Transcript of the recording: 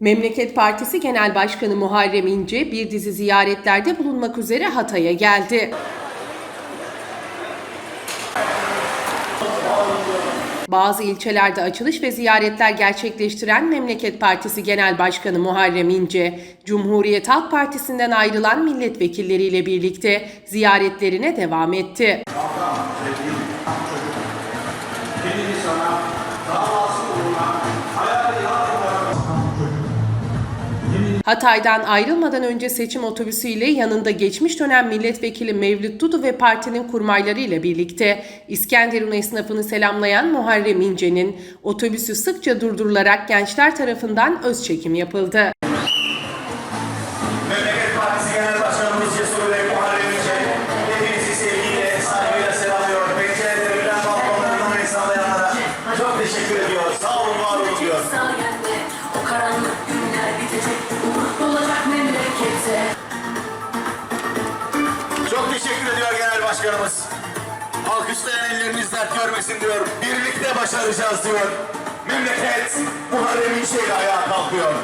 Memleket Partisi Genel Başkanı Muharrem İnce bir dizi ziyaretlerde bulunmak üzere Hatay'a geldi. Bazı ilçelerde açılış ve ziyaretler gerçekleştiren Memleket Partisi Genel Başkanı Muharrem İnce, Cumhuriyet Halk Partisi'nden ayrılan milletvekilleriyle birlikte ziyaretlerine devam etti. Hatay'dan ayrılmadan önce seçim otobüsüyle yanında geçmiş dönem milletvekili Mevlüt Dudu ve partinin kurmayları ile birlikte İskenderun esnafını selamlayan Muharrem İnce'nin otobüsü sıkça durdurularak gençler tarafından öz çekim yapıldı. Partisi Genel Başkanımız Cesur Başkanımız. Alkışlayan elleriniz dert görmesin diyor. Birlikte başaracağız diyor. Memleket Muharrem İnce ile ayağa kalkıyor.